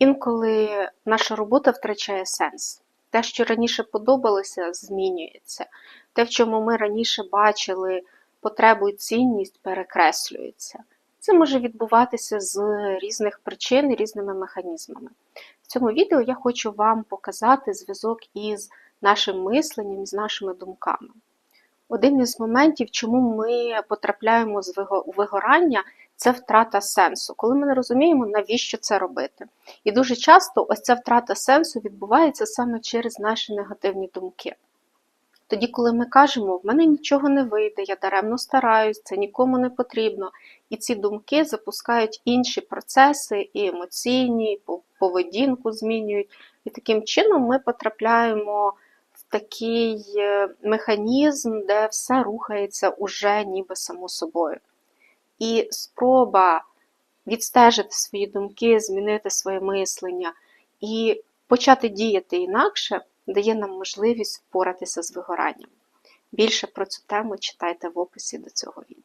Інколи наша робота втрачає сенс. Те, що раніше подобалося, змінюється. Те, в чому ми раніше бачили потребу і цінність, перекреслюється. Це може відбуватися з різних причин і різними механізмами. В цьому відео я хочу вам показати зв'язок із нашим мисленням, з нашими думками. Один із моментів, чому ми потрапляємо у вигорання, це втрата сенсу, коли ми не розуміємо, навіщо це робити. І дуже часто ось ця втрата сенсу відбувається саме через наші негативні думки. Тоді, коли ми кажемо, в мене нічого не вийде, я даремно стараюсь, це нікому не потрібно. І ці думки запускають інші процеси, і емоційні, і поведінку змінюють. І таким чином ми потрапляємо в такий е, механізм, де все рухається уже ніби само собою. І спроба відстежити свої думки, змінити своє мислення і почати діяти інакше дає нам можливість впоратися з вигоранням. Більше про цю тему читайте в описі до цього відео.